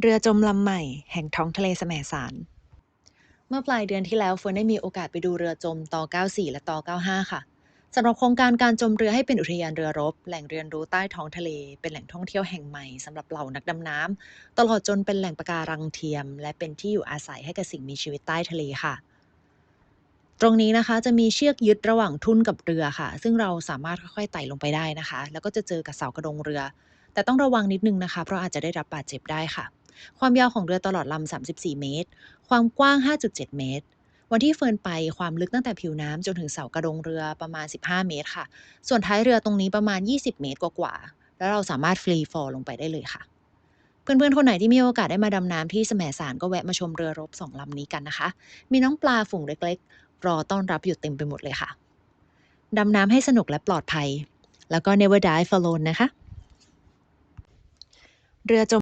เรือจมลำใหม่แห่งท้องทะเลแสมสาร เมื่อปลายเดือนที่แล้วเฟิร์นได้มีโอกาสไปดูเรือจมต่อ94 และต่อ95 ค่ะสำหรับโครงการการจมเรือให้เป็นอุทยานเรือรบ แหล่งเรียนรู้ใต้ท้องทะเล เป็นแหล่งท่องเที่ยวแห่งใหม่สำหรับเหล่านักดำน้ำตลอดจนเป็นแหล่งปะการังเทียม และเป็นที่อยู่อาศัยให้กับสิ่งมีชีวิตใต้ทะเลค่ะ ตรงนี้นะคะจะมีเชือกยึดระหว่างทุ่นกับเรือค่ะ ซึ่งเราสามารถค่อยๆไต่ลงไปได้นะคะ แล้วก็จะเจอกับเสากระดงเรือ แต่ต้องระวังนิดนึงนะคะ เพราะอาจจะได้รับบาดเจ็บได้ค่ะ ความยาวของเรือตลอดลำ34 เมตร ความกว้าง 5.7 เมตร วันที่เฟิร์นไปความลึกตั้งแต่ผิวน้ำจนถึงเสากระดงเรือประมาณ 15 เมตรค่ะ ส่วนท้ายเรือตรงนี้ประมาณ 20 เมตรกว่าๆแล้วเราสามารถฟรีฟอลลงไปได้เลยค่ะเพื่อนๆ คนไหนที่มีโอกาสได้มาดำน้ำที่แสมสารก็แวะมาชมเรือรบสองลำนี้กันนะคะ มีน้องปลาฝูงเล็กๆ รอต้อนรับอยู่เต็มไปหมดเลยค่ะ ดำน้ำให้สนุกและปลอดภัย แล้วก็ never dive alone นะคะ เรือจม